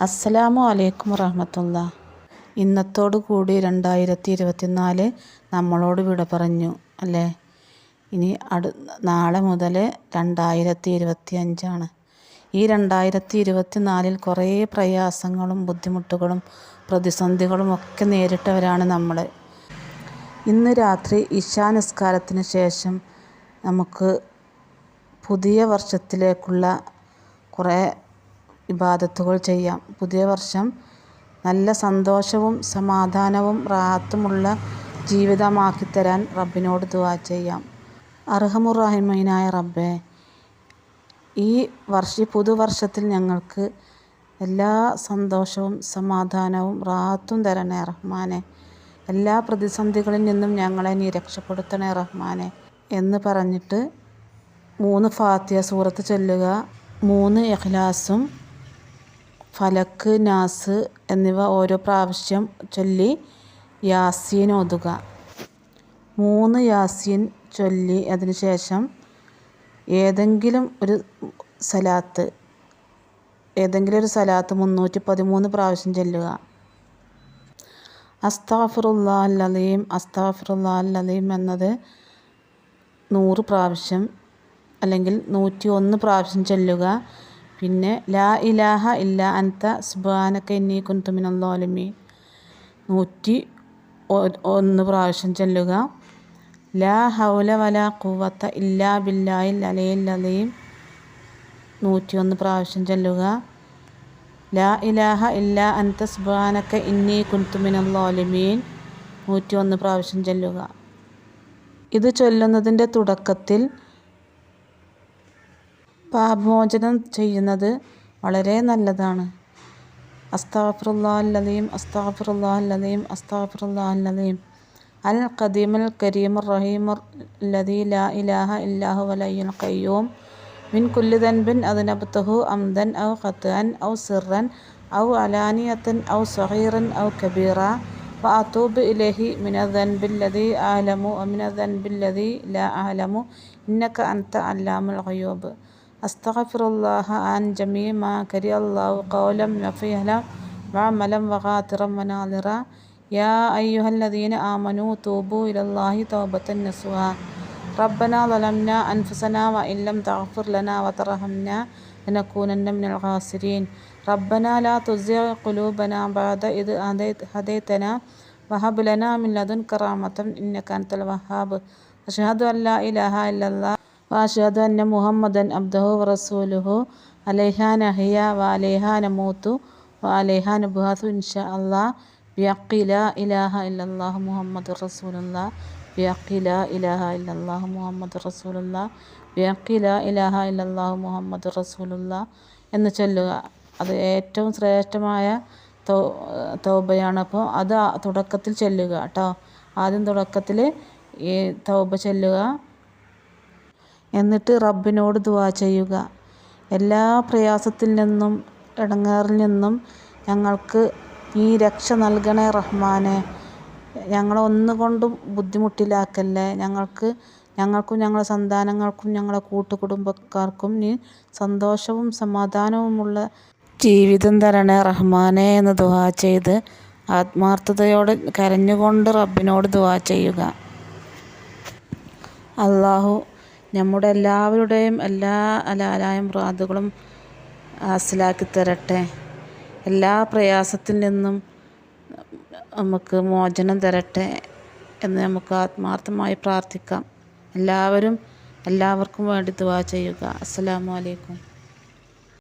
അസ്സലാമു അലൈക്കും വറഹമത്തുള്ള. ഇന്നത്തോടു കൂടി രണ്ടായിരത്തി ഇരുപത്തിനാല് നമ്മളോട് വിട പറഞ്ഞു അല്ലേ? ഇനി അടു നാളെ മുതൽ രണ്ടായിരത്തി ഇരുപത്തി അഞ്ചാണ് ഈ രണ്ടായിരത്തി ഇരുപത്തി നാലിൽ കുറേ പ്രയാസങ്ങളും ബുദ്ധിമുട്ടുകളും പ്രതിസന്ധികളും ഒക്കെ നേരിട്ടവരാണ് നമ്മൾ ഇന്ന് രാത്രി ഇശാ നിസ്കാരത്തിന് ശേഷം നമുക്ക് പുതിയ വർഷത്തിലേക്കുള്ള കുറേ ഇബാദത്തുകൾ ചെയ്യാം. പുതിയ വർഷം നല്ല സന്തോഷവും സമാധാനവും റാഹത്തുമുള്ള ജീവിതമാക്കി തരാൻ റബ്ബിനോട് ദുവാ ചെയ്യാം. അർഹമുറാഹിമീനായ റബ്ബേ ഈ വർഷ പുതുവർഷത്തിൽ ഞങ്ങൾക്ക് എല്ലാ സന്തോഷവും സമാധാനവും റാഹത്തും തരണേ റഹ്മാനെ. എല്ലാ പ്രതിസന്ധികളിൽ നിന്നും ഞങ്ങളെ നീ രക്ഷപ്പെടുത്തണേ റഹ്മാനെ എന്ന് പറഞ്ഞിട്ട് മൂന്ന് ഫാത്തിയ സൂറത്ത് ചൊല്ലുക. മൂന്ന് ഇഖ്ലാസും ഫലക്ക് നാസ് എന്നിവ ഓരോ പ്രാവശ്യം ചൊല്ലി യാസീൻ ഓതുക. മൂന്ന് യാസീൻ ചൊല്ലി അതിനുശേഷം ഏതെങ്കിലും ഒരു സലാത്ത് ഏതെങ്കിലും ഒരു സലാത്ത് മുന്നൂറ്റി പതിമൂന്ന് പ്രാവശ്യം ചൊല്ലുക. അസ്താഫിറുല്ലാ അല്ലലീം അസ്താഫിറുല്ലാ അല്ലലീം എന്നത് നൂറ് പ്രാവശ്യം അല്ലെങ്കിൽ നൂറ്റി ഒന്ന് പ്രാവശ്യം ചൊല്ലുക. പിന്നെ ലാ ഇലാഹ ഇല്ല അൻത സുബാനക്ക എന്നീ കുന്തുമിനല്ലോലമി നൂറ്റി ഒന്ന് പ്രാവശ്യം ചൊല്ലുക. ലാ ഹൗല വല കുവത്ത ഇല്ലാ ബില്ലായിൽ അലയിൽ അലയും നൂറ്റി ഒന്ന് പ്രാവശ്യം ചൊല്ലുക. ലാ ഇലാഹ ഇല്ല അൻത സുബാനക്ക ഇന്നി കുന്തുമിനല്ലോലമീൻ നൂറ്റി ഒന്ന് പ്രാവശ്യം ചൊല്ലുക. ഇത് ചൊല്ലുന്നതിന്റെ തുടക്കത്തിൽ പാപമോചനം ചെയ്യുന്നത് വളരെ നല്ലതാണ് അസ്താഫിറുല്ലാഹല്ലതീം അസ്താഫിറുല്ലാഹല്ലതീം അസ്താഫിറുല്ലാഹല്ലതീം അൽ ഖദീമുൽ കരീമുർ റഹീമുർ ലദീ ലാ ഇലാഹ ഇല്ലാഹു വലയ്യുൽ ഖയ്യൂം മിൻ കുല്ലി ദൻബിൻ അദ്നബ്തഹു അംദൻ ഔ ഖത്അൻ ഔ സിർറൻ ഔ അലാനിയത്തൻ ഔ സഗീറൻ ഔ കബീറ وأتوب إليه من الذنب الذي أعلم ومن الذنب الذي لا أعلم إنك أنت علام الغيوب أستغفر الله عن جميع ما كره الله قولا وفعلا وعملا وخاطرا وناظرا يا أيها الذين آمنوا توبوا إلى الله توبة نصوحا. ربنا ظلمنا أنفسنا وإن لم تغفر لنا وترحمنا لنكونن من الخاسرين. ربنا لا تزغ قلوبنا بعد إذ هديتنا. وهب لنا من لدنك رحمة إنك أنت الوهاب. أشهد أن لا إله إلا الله. വാഷാദു മുഹമ്മദൻ അബ്ദഹു റസൂലുഹു അലേഹാൻ അഹിയ വാലേഹാൻ അമൂത്തു വാലേഹാൻ അബുഹാസു ഇൻഷാ അള്ളാ ബിയക്കില ഇലാഹ ഇല്ലാഹു മുഹമ്മദ് റസൂലുള്ള ബിയക്കില ഇലാഹ ഇല്ലാഹു മുഹമ്മദ് റസൂലുള്ള ബിയക്കില ഇലാഹ ഇല്ലാഹു മുഹമ്മദ് റസൂലുള്ള എന്ന് ചൊല്ലുക. അത് ഏറ്റവും ശ്രേഷ്ഠമായ തൗബയാണ്. അപ്പോൾ അത് തുടക്കത്തിൽ ചൊല്ലുക കേട്ടോ. ആദ്യം തുടക്കത്തിൽ ഈ തൗബ ചൊല്ലുക. എന്നിട്ട് റബ്ബിനോട് ദുആ ചെയ്യുക. എല്ലാ പ്രയാസത്തിൽ നിന്നും ഇടങ്ങേറിൽ നിന്നും ഞങ്ങൾക്ക് നീ രക്ഷ നൽകണേ റഹ്മാനെ. ഞങ്ങളെ ഒന്നുകൊണ്ടും ബുദ്ധിമുട്ടിലാക്കല്ലേ. ഞങ്ങൾക്ക് ഞങ്ങൾക്കും ഞങ്ങളുടെ സന്താനങ്ങൾക്കും ഞങ്ങളുടെ കൂട്ടുകുടുംബക്കാർക്കും നീ സന്തോഷവും സമാധാനവുമുള്ള ജീവിതം തരണേ റഹ്മാനെ എന്ന് ദുആ ചെയ്ത് ആത്മാർത്ഥതയോടെ കരഞ്ഞുകൊണ്ട് റബ്ബിനോട് ദുആ ചെയ്യുക. അള്ളാഹു നമ്മുടെ എല്ലാവരുടെയും എല്ലാ അലാലായം പ്രാതുകളും ഹാസിലാക്കി തരട്ടെ. എല്ലാ പ്രയാസത്തിൽ നിന്നും നമുക്ക് മോചനം തരട്ടെ എന്ന് നമുക്ക് ആത്മാർത്ഥമായി പ്രാർത്ഥിക്കാം. എല്ലാവരും എല്ലാവർക്കും വേണ്ടി ദുവാ ചെയ്യുക. അസ്സലാമു അലൈക്കും.